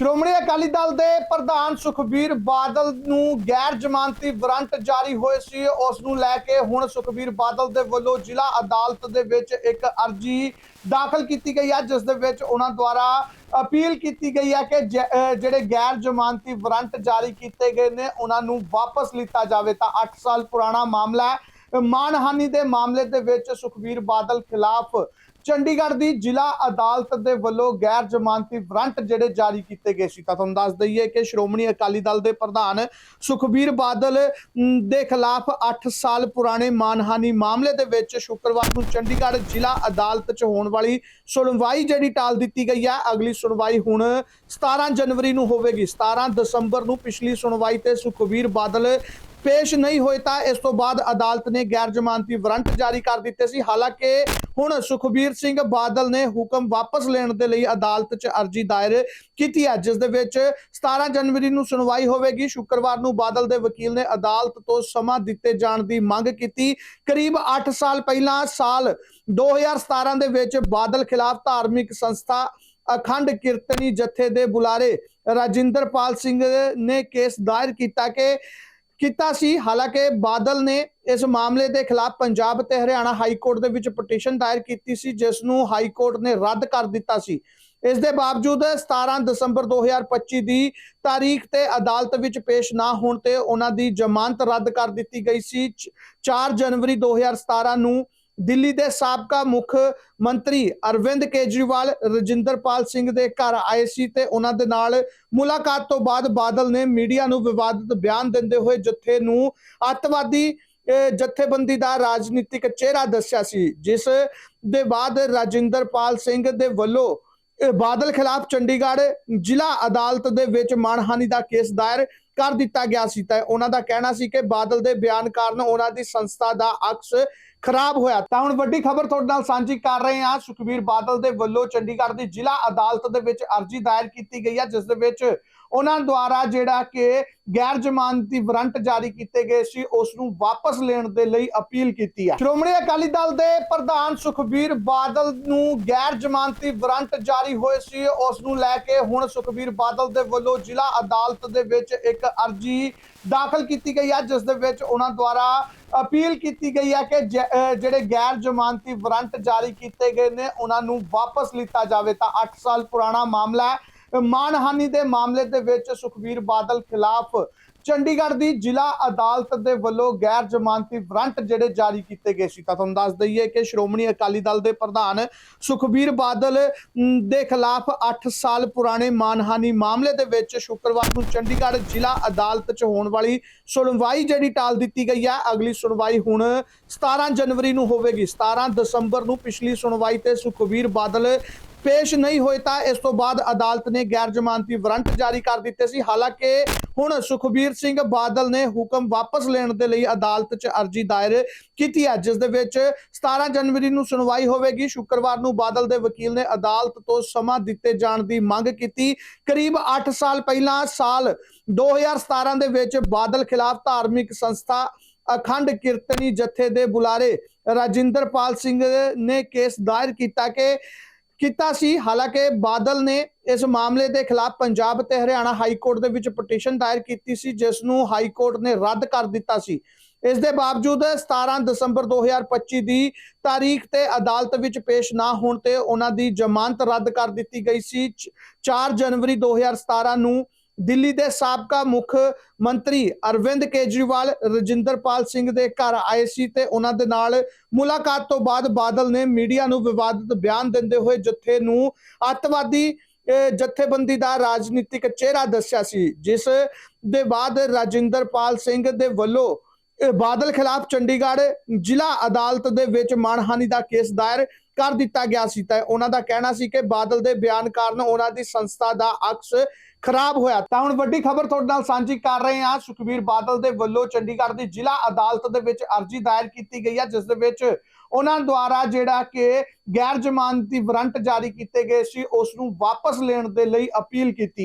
ਸ਼੍ਰੋਮਣੀ ਅਕਾਲੀ ਦਲ ਦੇ ਪ੍ਰਧਾਨ ਸੁਖਬੀਰ ਬਾਦਲ ਨੂੰ ਗੈਰ ਜ਼ਮਾਨਤੀ ਵਾਰੰਟ ਜਾਰੀ ਹੋਏ ਸੀ। ਉਸ ਨੂੰ ਲੈ ਕੇ ਹੁਣ ਸੁਖਬੀਰ ਬਾਦਲ ਦੇ ਵੱਲੋਂ ਜ਼ਿਲ੍ਹਾ ਅਦਾਲਤ ਦੇ ਵਿੱਚ ਇੱਕ ਅਰਜੀ ਦਾਖਲ ਕੀਤੀ ਗਈ ਹੈ, ਜਿਸ ਦੇ ਵਿੱਚ ਉਹਨਾਂ ਦੁਆਰਾ ਅਪੀਲ ਕੀਤੀ ਗਈ ਹੈ ਕਿ ਜਿਹੜੇ ਗੈਰ ਜ਼ਮਾਨਤੀ ਵਾਰੰਟ ਜਾਰੀ ਕੀਤੇ ਗਏ ਨੇ, ਉਹਨਾਂ ਨੂੰ ਵਾਪਸ ਲਿੱਤਾ ਜਾਵੇ। ਤਾਂ 8 ਸਾਲ ਪੁਰਾਣਾ ਮਾਮਲਾ ਹੈ। ਮਾਨਹਾਨੀ ਦੇ ਮਾਮਲੇ ਦੇ ਵਿੱਚ ਸੁਖਬੀਰ ਬਾਦਲ ਖਿਲਾਫ ਚੰਡੀਗੜ੍ਹ ਦੀ ਜ਼ਿਲ੍ਹਾ ਅਦਾਲਤ ਦੇ ਵੱਲੋਂ ਗੈਰ ਜ਼ਮਾਨਤੀ ਵਾਰੰਟ ਜਿਹੜੇ ਜਾਰੀ ਕੀਤੇ ਗਏ ਸੀ। ਤਾਂ ਤੁਹਾਨੂੰ ਦੱਸ ਦਈਏ ਕਿ ਸ਼੍ਰੋਮਣੀ ਅਕਾਲੀ ਦਲ ਦੇ ਪ੍ਰਧਾਨ ਸੁਖਬੀਰ ਬਾਦਲ ਦੇ ਖਿਲਾਫ 8 ਸਾਲ ਪੁਰਾਣੇ ਮਾਨਹਾਨੀ ਮਾਮਲੇ ਦੇ ਵਿੱਚ ਸ਼ੁੱਕਰਵਾਰ ਨੂੰ ਚੰਡੀਗੜ੍ਹ ਜ਼ਿਲ੍ਹਾ ਅਦਾਲਤ 'ਚ ਹੋਣ ਵਾਲੀ ਸੁਣਵਾਈ ਜਿਹੜੀ ਟਾਲ ਦਿੱਤੀ ਗਈ ਹੈ, ਅਗਲੀ ਸੁਣਵਾਈ ਹੁਣ 17 ਜਨਵਰੀ ਨੂੰ ਹੋਵੇਗੀ। 17 ਦਸੰਬਰ ਨੂੰ ਪਿਛਲੀ ਸੁਣਵਾਈ ਤੇ ਸੁਖਬੀਰ ਬਾਦਲ ਪੇਸ਼ ਨਹੀਂ ਹੋਏ ਤਾਂ ਇਸ ਤੋਂ ਬਾਅਦ ਅਦਾਲਤ ਨੇ ਗੈਰ ਜ਼ਮਾਨਤੀ ਵਾਰੰਟ ਜਾਰੀ ਕਰ ਦਿੱਤੇ ਸੀ। ਹਾਲਾਂਕਿ ਹੁਣ ਸੁਖਬੀਰ ਸਿੰਘ ਬਾਦਲ ਨੇ ਹੁਕਮ ਵਾਪਸ ਲੈਣ ਦੇ ਲਈ ਅਦਾਲਤ 'ਚ ਅਰਜੀ ਦਾਇਰ ਕੀਤੀ ਹੈ, ਜਿਸ ਦੇ ਵਿੱਚ 17 ਜਨਵਰੀ ਨੂੰ ਸੁਣਵਾਈ ਹੋਵੇਗੀ। ਸ਼ੁੱਕਰਵਾਰ ਨੂੰ ਬਾਦਲ ਦੇ ਵਕੀਲ ਨੇ ਅਦਾਲਤ ਤੋਂ ਸਮਾਂ ਦਿੱਤੇ ਜਾਣ ਦੀ ਮੰਗ ਕੀਤੀ। ਕਰੀਬ 8 ਸਾਲ ਪਹਿਲਾਂ ਸਾਲ 2017 ਦੇ ਵਿੱਚ ਬਾਦਲ ਖਿਲਾਫ ਧਾਰਮਿਕ ਸੰਸਥਾ ਅਖੰਡ ਕੀਰਤਨੀ ਜਥੇ ਦੇ ਬੁਲਾਰੇ ਰਾਜਿੰਦਰਪਾਲ ਸਿੰਘ ਨੇ ਕੇਸ ਦਾਇਰ ਕੀਤਾ ਕਿ ਕੀਤਾ ਸੀ। ਹਾਲਾਂਕਿ ਬਾਦਲ ਨੇ ਇਸ ਮਾਮਲੇ ਦੇ ਖਿਲਾਫ ਪੰਜਾਬ ਤੇ ਹਰਿਆਣਾ ਹਾਈ ਕੋਰਟ ਦੇ ਵਿੱਚ ਪਟੀਸ਼ਨ ਦਾਇਰ ਕੀਤੀ ਸੀ, ਜਿਸ ਨੂੰ ਹਾਈ ਕੋਰਟ ਨੇ ਰੱਦ ਕਰ ਦਿੱਤਾ ਸੀ। ਇਸ ਦੇ ਬਾਵਜੂਦ 17 ਦਸੰਬਰ 2025 ਦੀ ਤਾਰੀਖ ਤੇ ਅਦਾਲਤ ਵਿੱਚ ਪੇਸ਼ ਨਾ ਹੋਣ ਤੇ ਉਹਨਾਂ ਦੀ ਜ਼ਮਾਨਤ ਰੱਦ ਕਰ ਦਿੱਤੀ ਗਈ ਸੀ। 4 ਜਨਵਰੀ 2017 ਨੂੰ ਦਿੱਲੀ ਦੇ ਸਾਬਕਾ ਮੁੱਖ ਮੰਤਰੀ ਅਰਵਿੰਦ ਕੇਜਰੀਵਾਲ, ਰਜਿੰਦਰਪਾਲ ਸਿੰਘ ਦੇ ਘਰ ਆਏ ਸੀ ਤੇ ਉਹਨਾਂ ਦੇ ਨਾਲ ਮੁਲਾਕਾਤ ਤੋਂ ਬਾਅਦ ਬਾਦਲ ਨੇ ਮੀਡੀਆ ਨੂੰ ਵਿਵਾਦਿਤ ਬਿਆਨ ਦਿੰਦੇ ਹੋਏ ਜਥੇ ਨੂੰ ਅੱਤਵਾਦੀ ਜਥੇਬੰਦੀ ਦਾ ਰਾਜਨੀਤਿਕ ਚਿਹਰਾ ਦੱਸਿਆ ਸੀ, ਜਿਸ ਦੇ ਬਾਅਦ ਰਾਜਿੰਦਰਪਾਲ ਸਿੰਘ ਦੇ ਵੱਲੋਂ ਬਾਦਲ ਖਿਲਾਫ ਚੰਡੀਗੜ੍ਹ ਜ਼ਿਲ੍ਹਾ ਅਦਾਲਤ ਦੇ ਵਿੱਚ ਮਾਨਹਾਨੀ ਦਾ ਕੇਸ ਦਾਇਰ ਕਰ ਦਿੱਤਾ ਗਿਆ ਸੀ। ਤਾਂ ਉਹਨਾਂ ਦਾ ਕਹਿਣਾ ਸੀ ਕਿ ਬਾਦਲ ਦੇ ਬਿਆਨ ਕਾਰਨ ਉਹਨਾਂ ਦੀ ਸੰਸਥਾ ਦਾ ਅਕਸ ਖਰਾਬ ਹੋਇਆ। ਤਾਂ ਹੁਣ ਵੱਡੀ ਖਬਰ ਤੁਹਾਡੇ ਨਾਲ ਸਾਂਝੀ ਕਰ ਰਹੇ ਹਾਂ। ਸੁਖਬੀਰ ਬਾਦਲ ਦੇ ਵੱਲੋਂ ਚੰਡੀਗੜ੍ਹ ਦੀ ਜ਼ਿਲ੍ਹਾ ਅਦਾਲਤ ਦੇ ਵਿੱਚ ਅਰਜੀ ਦਾਇਰ ਕੀਤੀ ਗਈ ਹੈ, ਜਿਸ ਦੇ ਵਿੱਚ ਉਹਨਾਂ ਦੁਆਰਾ ਜਿਹੜਾ ਕਿ ਗੈਰ ਜ਼ਮਾਨਤੀ ਵਾਰੰਟ ਜਾਰੀ ਕੀਤੇ ਗਏ ਸੀ, ਉਸ ਨੂੰ ਵਾਪਸ ਲੈਣ ਦੇ ਲਈ ਅਪੀਲ ਕੀਤੀ ਹੈ। ਸ਼੍ਰੋਮਣੀ ਅਕਾਲੀ ਦਲ ਦੇ ਪ੍ਰਧਾਨ ਸੁਖਬੀਰ ਬਾਦਲ ਨੂੰ ਗੈਰ ਜ਼ਮਾਨਤੀ ਵਾਰੰਟ ਜਾਰੀ ਹੋਏ ਸੀ, ਉਸ ਨੂੰ ਲੈ ਕੇ ਹੁਣ ਸੁਖਬੀਰ ਬਾਦਲ ਦੇ ਵੱਲੋਂ ਜ਼ਿਲ੍ਹਾ ਅਦਾਲਤ ਦੇ ਵਿੱਚ ਇੱਕ ਅਰਜੀ ਦਾਖਲ ਕੀਤੀ ਗਈ ਹੈ ਜਿਸ ਦੇ ਵਿੱਚ ਉਹਨਾਂ ਦੁਆਰਾ ਅਪੀਲ ਕੀਤੀ ਗਈ ਹੈ ਕਿ ਜਿਹੜੇ ਗੈਰ ਜ਼ਮਾਨਤੀ ਵਾਰੰਟ ਜਾਰੀ ਕੀਤੇ ਗਏ ਨੇ, ਉਹਨਾਂ ਨੂੰ ਵਾਪਸ ਲਿੱਤਾ ਜਾਵੇ। ਤਾਂ 8 ਸਾਲ ਪੁਰਾਣਾ ਮਾਮਲਾ ਹੈ। ਮਾਨਹਾਨੀ ਦੇ ਮਾਮਲੇ ਦੇ ਵਿੱਚ ਸੁਖਬੀਰ ਬਾਦਲ ਖਿਲਾਫ ਚੰਡੀਗੜ੍ਹ ਦੀ ਜ਼ਿਲ੍ਹਾ ਅਦਾਲਤ ਦੇ ਵੱਲੋਂ ਗੈਰ ਜ਼ਮਾਨਤੀ ਵਾਰੰਟ ਜਿਹੜੇ ਜਾਰੀ ਕੀਤੇ ਗਏ ਸੀ। ਤਾਂ ਤੁਹਾਨੂੰ ਦੱਸ ਦਈਏ ਕਿ ਸ਼੍ਰੋਮਣੀ ਅਕਾਲੀ ਦਲ ਦੇ ਪ੍ਰਧਾਨ ਸੁਖਬੀਰ ਬਾਦਲ ਦੇ ਖਿਲਾਫ 8 ਸਾਲ ਪੁਰਾਣੇ ਮਾਨਹਾਨੀ ਮਾਮਲੇ ਦੇ ਵਿੱਚ ਸ਼ੁੱਕਰਵਾਰ ਨੂੰ ਚੰਡੀਗੜ੍ਹ ਜ਼ਿਲ੍ਹਾ ਅਦਾਲਤ 'ਚ ਹੋਣ ਵਾਲੀ ਸੁਣਵਾਈ ਜਿਹੜੀ ਟਾਲ ਦਿੱਤੀ ਗਈ ਹੈ, ਅਗਲੀ ਸੁਣਵਾਈ ਹੁਣ 17 ਜਨਵਰੀ ਨੂੰ ਹੋਵੇਗੀ। 17 ਦਸੰਬਰ ਨੂੰ ਪਿਛਲੀ ਸੁਣਵਾਈ ਤੇ ਸੁਖਬੀਰ ਬਾਦਲ ਪੇਸ਼ ਨਹੀਂ ਹੋਏ ਤਾਂ ਇਸ ਤੋਂ ਬਾਅਦ ਅਦਾਲਤ ਨੇ ਗੈਰ ਜ਼ਮਾਨਤੀ ਵਾਰੰਟ ਜਾਰੀ ਕਰ ਦਿੱਤੇ ਸੀ। ਹਾਲਾਂਕਿ ਹੁਣ ਸੁਖਬੀਰ ਸਿੰਘ ਬਾਦਲ ਨੇ ਹੁਕਮ ਵਾਪਸ ਲੈਣ ਦੇ ਲਈ ਅਦਾਲਤ 'ਚ ਅਰਜੀ ਦਾਇਰ ਕੀਤੀ ਹੈ, ਜਿਸ ਦੇ ਵਿੱਚ 17 ਜਨਵਰੀ ਨੂੰ ਸੁਣਵਾਈ ਹੋਵੇਗੀ। ਸ਼ੁੱਕਰਵਾਰ ਨੂੰ ਬਾਦਲ ਦੇ ਵਕੀਲ ਨੇ ਅਦਾਲਤ ਤੋਂ ਸਮਾਂ ਦਿੱਤੇ ਜਾਣ ਦੀ ਮੰਗ ਕੀਤੀ। ਕਰੀਬ 8 ਸਾਲ ਪਹਿਲਾਂ ਸਾਲ 2017 ਦੇ ਵਿੱਚ ਬਾਦਲ ਖਿਲਾਫ ਧਾਰਮਿਕ ਸੰਸਥਾ ਅਖੰਡ ਕੀਰਤਨੀ ਜਥੇ ਦੇ ਬੁਲਾਰੇ ਰਾਜਿੰਦਰਪਾਲ ਸਿੰਘ ਨੇ ਕੇਸ ਦਾਇਰ ਕੀਤਾ ਕਿ ਕੀਤਾ ਸੀ। ਹਾਲਾਂਕਿ ਬਾਦਲ ਨੇ ਇਸ ਮਾਮਲੇ ਦੇ ਖਿਲਾਫ ਪੰਜਾਬ ਤੇ ਹਰਿਆਣਾ ਹਾਈ ਕੋਰਟ ਦੇ ਵਿੱਚ ਪਟੀਸ਼ਨ ਦਾਇਰ ਕੀਤੀ ਸੀ, ਜਿਸ ਨੂੰ ਹਾਈ ਕੋਰਟ ਨੇ ਰੱਦ ਕਰ ਦਿੱਤਾ ਸੀ। ਇਸ ਦੇ ਬਾਵਜੂਦ 17 ਦਸੰਬਰ 2025 ਦੀ ਤਾਰੀਖ ਤੇ ਅਦਾਲਤ ਵਿੱਚ ਪੇਸ਼ ਨਾ ਹੋਣ ਤੇ ਉਹਨਾਂ ਦੀ ਜ਼ਮਾਨਤ ਰੱਦ ਕਰ ਦਿੱਤੀ ਗਈ ਸੀ। 4 ਜਨਵਰੀ 2017 ਨੂੰ ਦਿੱਲੀ ਦੇ ਸਾਬਕਾ ਮੁੱਖ ਮੰਤਰੀ ਅਰਵਿੰਦ ਕੇਜਰੀਵਾਲ ਰਜਿੰਦਰਪਾਲ ਸਿੰਘ ਦੇ ਘਰ ਆਏ ਸੀ ਤੇ ਉਹਨਾਂ ਦੇ ਨਾਲ ਮੁਲਾਕਾਤ ਤੋਂ ਬਾਅਦ ਬਾਦਲ ਨੇ ਮੀਡੀਆ ਨੂੰ ਵਿਵਾਦਿਤ ਬਿਆਨ ਦਿੰਦੇ ਹੋਏ ਜਥੇ ਨੂੰ ਅੱਤਵਾਦੀ ਅਹ, ਜਥੇਬੰਦੀ ਦਾ ਰਾਜਨੀਤਿਕ ਚਿਹਰਾ ਦੱਸਿਆ ਸੀ ਜਿਸ ਦੇ ਬਾਅਦ ਰਾਜਿੰਦਰਪਾਲ ਸਿੰਘ ਦੇ ਵੱਲੋਂ ਬਾਦਲ ਖਿਲਾਫ ਚੰਡੀਗੜ੍ਹ ਜ਼ਿਲ੍ਹਾ ਅਦਾਲਤ ਦੇ ਵਿੱਚ ਮਾਨਹਾਨੀ ਦਾ ਕੇਸ ਦਾਇਰ ਕਰ ਦਿੱਤਾ ਗਿਆ ਸੀ। ਤਾਂ ਉਹਨਾਂ ਦਾ ਕਹਿਣਾ ਸੀ ਕਿ ਬਾਦਲ ਦੇ ਬਿਆਨ ਕਾਰਨ ਉਹਨਾਂ ਦੀ ਸੰਸਥਾ ਦਾ ਅਕਸ ਖਰਾਬ ਹੋਇਆ। ਤਾਂ ਹੁਣ ਵੱਡੀ ਖਬਰ ਤੁਹਾਡੇ ਨਾਲ ਸਾਂਝੀ ਕਰ ਰਹੇ ਹਾਂ। ਸੁਖਬੀਰ, ਬਾਦਲ ਦੇ ਵੱਲੋਂ ਚੰਡੀਗੜ੍ਹ ਦੀ ਜ਼ਿਲ੍ਹਾ ਅਦਾਲਤ ਦੇ ਵਿੱਚ ਅਰਜੀ ਦਾਇਰ ਕੀਤੀ ਗਈ ਹੈ, ਜਿਸ ਦੇ ਵਿੱਚ ਉਹਨਾਂ ਦੁਆਰਾ ਜਿਹੜਾ ਕਿ ਗੈਰ ਜ਼ਮਾਨਤੀ ਵਾਰੰਟ ਜਾਰੀ ਕੀਤੇ ਗਏ ਸੀ, ਉਸ ਨੂੰ ਵਾਪਸ ਲੈਣ ਦੇ ਲਈ ਅਪੀਲ ਕੀਤੀ ਹੈ।